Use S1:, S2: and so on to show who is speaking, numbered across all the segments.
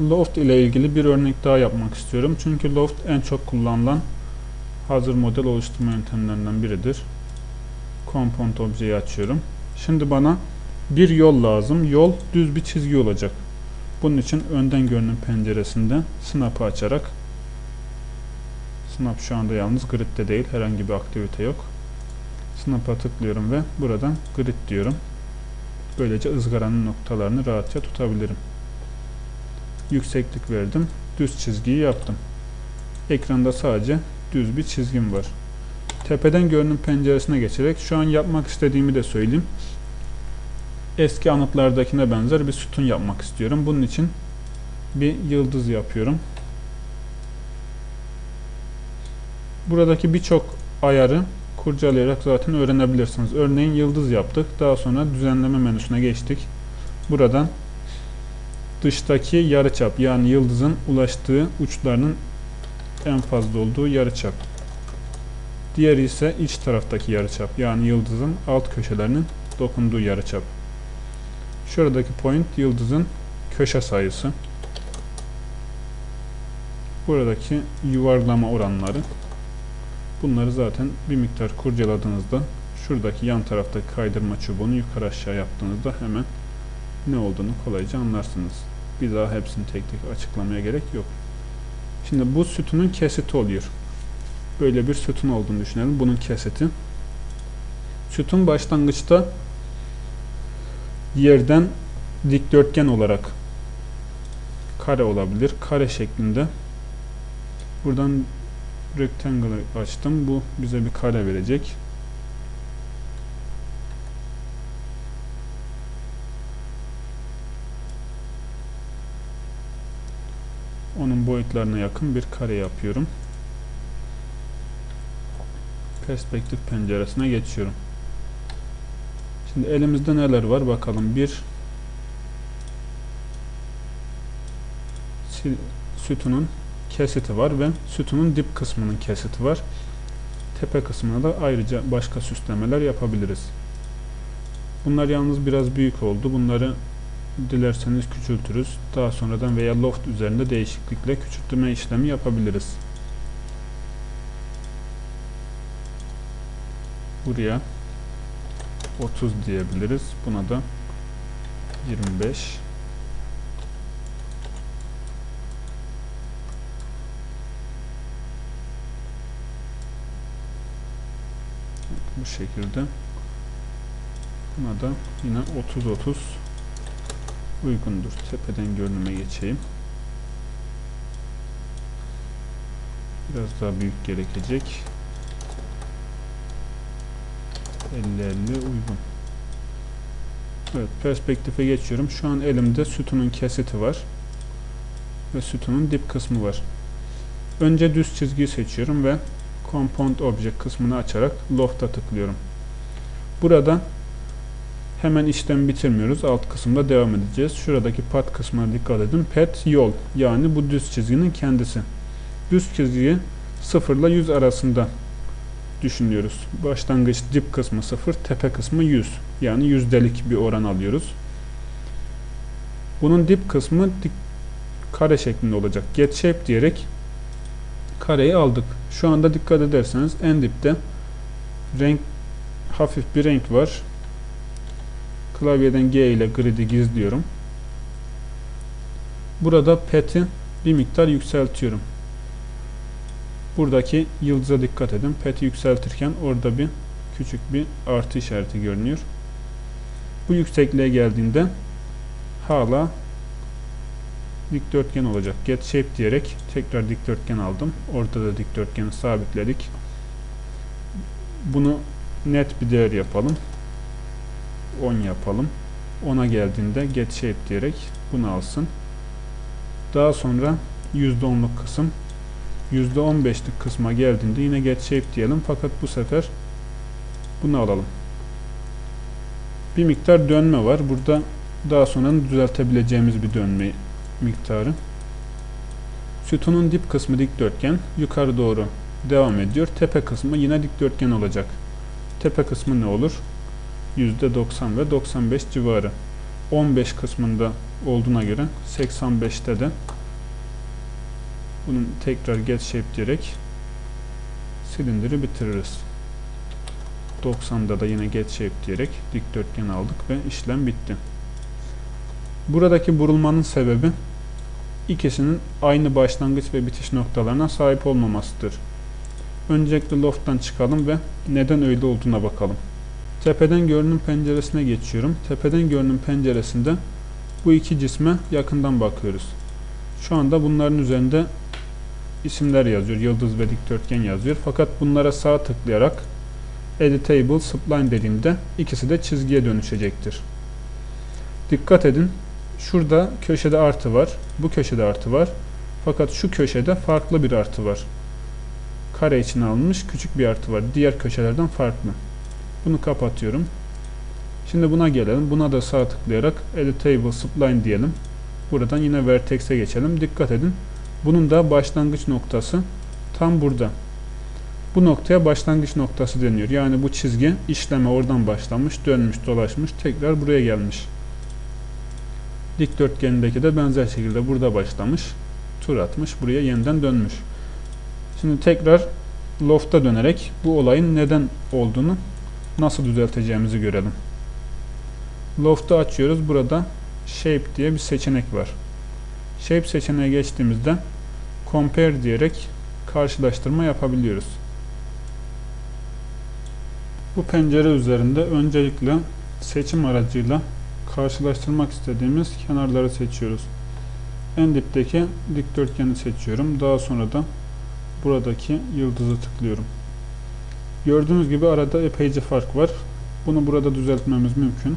S1: Loft ile ilgili bir örnek daha yapmak istiyorum. Çünkü Loft en çok kullanılan hazır model oluşturma yöntemlerinden biridir. Component objeyi açıyorum. Şimdi bana bir yol lazım. Yol düz bir çizgi olacak. Bunun için önden görünüm penceresinde Snap'ı açarak Snap şu anda yalnız gridde değil. Herhangi bir aktivite yok. Snap'a tıklıyorum ve buradan grid diyorum. Böylece ızgaranın noktalarını rahatça tutabilirim. Yükseklik verdim. Düz çizgiyi yaptım. Ekranda sadece düz bir çizgim var. Tepeden görünüm penceresine geçerek şu an yapmak istediğimi de söyleyeyim. Eski anıtlardakine benzer bir sütun yapmak istiyorum. Bunun için bir yıldız yapıyorum. Buradaki birçok ayarı kurcalayarak zaten öğrenebilirsiniz. Örneğin yıldız yaptık. Daha sonra düzenleme menüsüne geçtik. Buradan dıştaki yarıçap yani yıldızın ulaştığı uçlarının en fazla olduğu yarıçap. Diğeri ise iç taraftaki yarıçap yani yıldızın alt köşelerinin dokunduğu yarıçap. Şuradaki point yıldızın köşe sayısı. Buradaki yuvarlama oranları. Bunları zaten bir miktar kurcaladığınızda şuradaki yan taraftaki kaydırma çubuğunu yukarı aşağı yaptığınızda hemen ne olduğunu kolayca anlarsınız. Bir daha hepsini tek tek açıklamaya gerek yok. Şimdi bu sütunun kesiti oluyor. Böyle bir sütun olduğunu düşünelim. Bunun kesiti. Sütun başlangıçta yerden dikdörtgen olarak kare olabilir. Kare şeklinde. Buradan rectangle açtım. Bu bize bir kare verecek. Boyutlarına yakın bir kare yapıyorum. Perspektif penceresine geçiyorum. Şimdi elimizde neler var bakalım. Bir sütunun kesiti var ve sütunun dip kısmının kesiti var. Tepe kısmına da ayrıca başka süslemeler yapabiliriz. Bunlar yalnız biraz büyük oldu. Bunları dilerseniz küçültürüz. Daha sonradan veya loft üzerinde değişiklikle küçültme işlemi yapabiliriz. Buraya 30 diyebiliriz. Buna da 25 bu şekilde buna da yine 30-30 uygundur. Tepeden görünüme geçeyim. Biraz daha büyük gerekecek. 50-50 uygun. Evet, perspektife geçiyorum. Şu an elimde sütunun kesiti var. Ve sütunun dip kısmı var. Önce düz çizgiyi seçiyorum ve Compound Object kısmını açarak Loft'a tıklıyorum. Burada hemen işlem bitirmiyoruz. Alt kısımda devam edeceğiz. Şuradaki pat kısmına dikkat edin. Pet yol yani bu düz çizginin kendisi. Düz çizgiyi 0 ile 100 arasında düşünüyoruz. Başlangıç dip kısmı 0, tepe kısmı 100. Yani yüzdelik bir oran alıyoruz. Bunun dip kısmı dik, kare şeklinde olacak. Get shape diyerek kareyi aldık. Şu anda dikkat ederseniz en dipte renk hafif bir renk var. Klavyeden G ile grid'i gizliyorum. Burada pet'i bir miktar yükseltiyorum. Buradaki yıldıza dikkat edin. Pet'i yükseltirken orada bir küçük bir artı işareti görünüyor. Bu yüksekliğe geldiğinde hala dikdörtgen olacak. Get shape diyerek tekrar dikdörtgen aldım. Orada da dikdörtgeni sabitledik. Bunu net bir değer yapalım. 10 yapalım. 10'a geldiğinde get shape diyerek bunu alsın. Daha sonra %10'luk kısım %15'lik kısma geldiğinde yine get shape diyelim. Fakat bu sefer bunu alalım. Bir miktar dönme var. Burada daha sonra düzeltebileceğimiz bir dönme miktarı. Sütunun dip kısmı dikdörtgen. Yukarı doğru devam ediyor. Tepe kısmı yine dikdörtgen olacak. Tepe kısmı ne olur? %90 ve 95 civarı. 15 kısmında olduğuna göre 85'te de bunun tekrar get shape diyerek silindiri bitiririz. 90'da da yine get shape diyerek dikdörtgen aldık ve işlem bitti. Buradaki burulmanın sebebi ikisinin aynı başlangıç ve bitiş noktalarına sahip olmamasıdır. Öncelikle loft'tan çıkalım ve neden öyle olduğuna bakalım. Tepeden görünüm penceresine geçiyorum. Tepeden görünüm penceresinde bu iki cisme yakından bakıyoruz. Şu anda bunların üzerinde isimler yazıyor. Yıldız ve dikdörtgen yazıyor. Fakat bunlara sağ tıklayarak Editable Spline dediğimde ikisi de çizgiye dönüşecektir. Dikkat edin. Şurada köşede artı var. Bu köşede artı var. Fakat şu köşede farklı bir artı var. Kare için alınmış küçük bir artı var. Diğer köşelerden farklı. Bunu kapatıyorum. Şimdi buna gelelim. Buna da sağ tıklayarak Editable Spline diyelim. Buradan yine Vertex'e geçelim. Dikkat edin. Bunun da başlangıç noktası tam burada. Bu noktaya başlangıç noktası deniyor. Yani bu çizgi işleme oradan başlamış, dönmüş, dolaşmış, tekrar buraya gelmiş. Dikdörtgenindeki de benzer şekilde burada başlamış, tur atmış, buraya yeniden dönmüş. Şimdi tekrar loft'a dönerek bu olayın neden olduğunu nasıl düzelteceğimizi görelim. Loft'u açıyoruz. Burada Shape diye bir seçenek var. Shape seçeneğe geçtiğimizde Compare diyerek karşılaştırma yapabiliyoruz. Bu pencere üzerinde öncelikle seçim aracıyla karşılaştırmak istediğimiz kenarları seçiyoruz. En dipteki dikdörtgeni seçiyorum. Daha sonra da buradaki yıldızı tıklıyorum. Gördüğünüz gibi arada epeyce fark var. Bunu burada düzeltmemiz mümkün.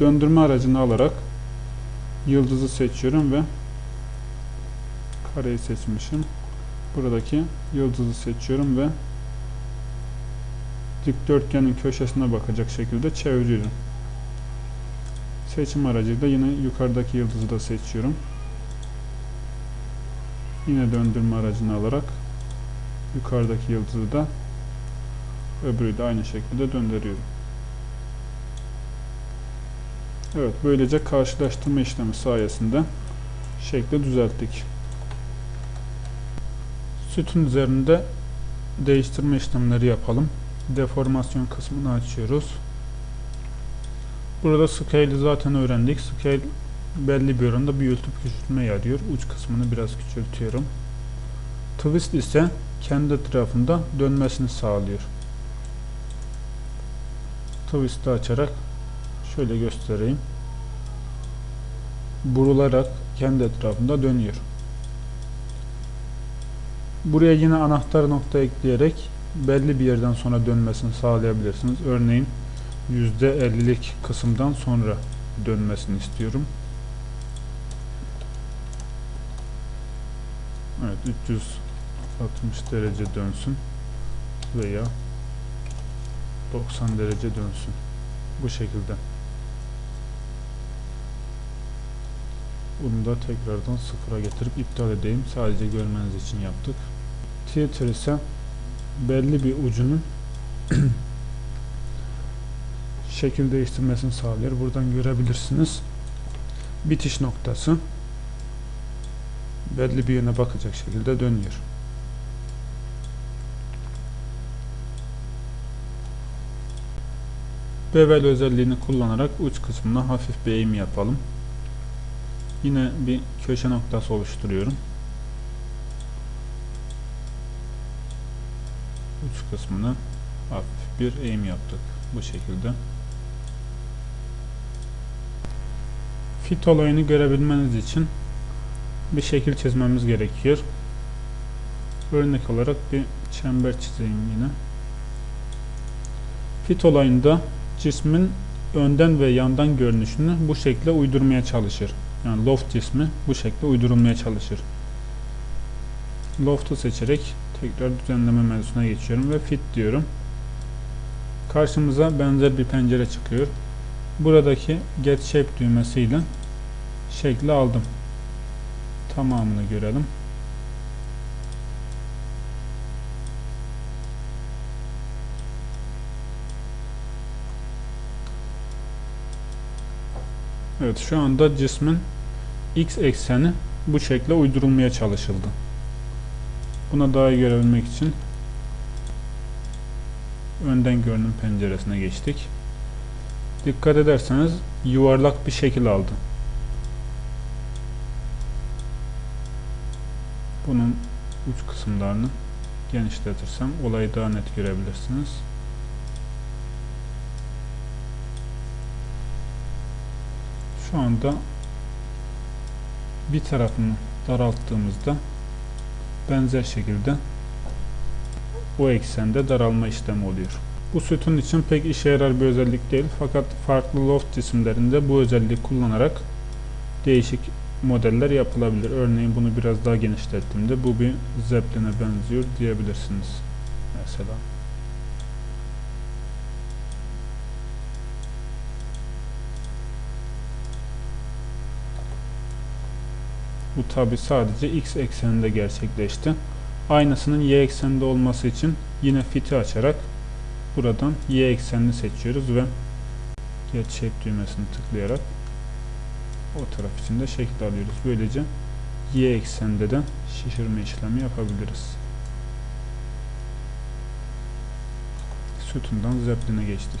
S1: Döndürme aracını alarak yıldızı seçiyorum ve kareyi seçmişim. Buradaki yıldızı seçiyorum ve dikdörtgenin köşesine bakacak şekilde çeviriyorum. Seçim aracıyla yine yukarıdaki yıldızı da seçiyorum. Yine döndürme aracını alarak yukarıdaki yıldızı da öbürü de aynı şekilde döndürüyorum. Evet, böylece karşılaştırma işlemi sayesinde şekli düzelttik. Sütun üzerinde değiştirme işlemleri yapalım. Deformasyon kısmını açıyoruz. Burada scale'i zaten öğrendik. Scale belli bir oranda büyütüp küçültme yarıyor. Uç kısmını biraz küçültüyorum. Twist ise kendi etrafında dönmesini sağlıyor. Twist'i açarak şöyle göstereyim. Burularak kendi etrafında dönüyor. Buraya yine anahtar nokta ekleyerek belli bir yerden sonra dönmesini sağlayabilirsiniz. Örneğin %50'lik kısımdan sonra dönmesini istiyorum. Evet 360 derece dönsün veya 90 derece dönsün. Bu şekilde. Bunu da tekrardan sıfıra getirip iptal edeyim. Sadece görmeniz için yaptık. Theater ise belli bir ucunun şekil değiştirmesini sağlıyor. Buradan görebilirsiniz. Bitiş noktası belli bir yöne bakacak şekilde dönüyor. Bevel özelliğini kullanarak uç kısmına hafif bir eğim yapalım. Yine bir köşe noktası oluşturuyorum. Uç kısmına hafif bir eğim yaptık. Bu şekilde. Fit olayını görebilmeniz için bir şekil çizmemiz gerekiyor. Örnek olarak bir çember çizeyim yine. Fit olayında cismin önden ve yandan görünüşünü bu şekilde uydurmaya çalışır. Yani loft cismi bu şekilde uydurulmaya çalışır. Loft'u seçerek tekrar düzenleme menüsüne geçiyorum ve fit diyorum. Karşımıza benzer bir pencere çıkıyor. Buradaki get shape düğmesiyle şekli aldım. Tamamını görelim. Evet şu anda cismin x ekseni bu şekle uydurulmaya çalışıldı. Buna daha iyi görebilmek için önden görünüm penceresine geçtik. Dikkat ederseniz yuvarlak bir şekil aldı. Bunun uç kısımlarını genişletirsem olayı daha net görebilirsiniz. Şu anda bir tarafını daralttığımızda benzer şekilde o eksende daralma işlemi oluyor. Bu sütun için pek işe yarar bir özellik değil fakat farklı loft cisimlerinde bu özelliği kullanarak değişik modeller yapılabilir. Örneğin bunu biraz daha genişlettiğimde bu bir zepline benziyor diyebilirsiniz. Mesela. Bu tabi sadece x ekseninde gerçekleşti. Aynısının y ekseninde olması için yine fiti açarak buradan y eksenini seçiyoruz ve get shape düğmesini tıklayarak o taraf için de şekil alıyoruz. Böylece y ekseninde de şişirme işlemi yapabiliriz. Sütundan zepline geçtik.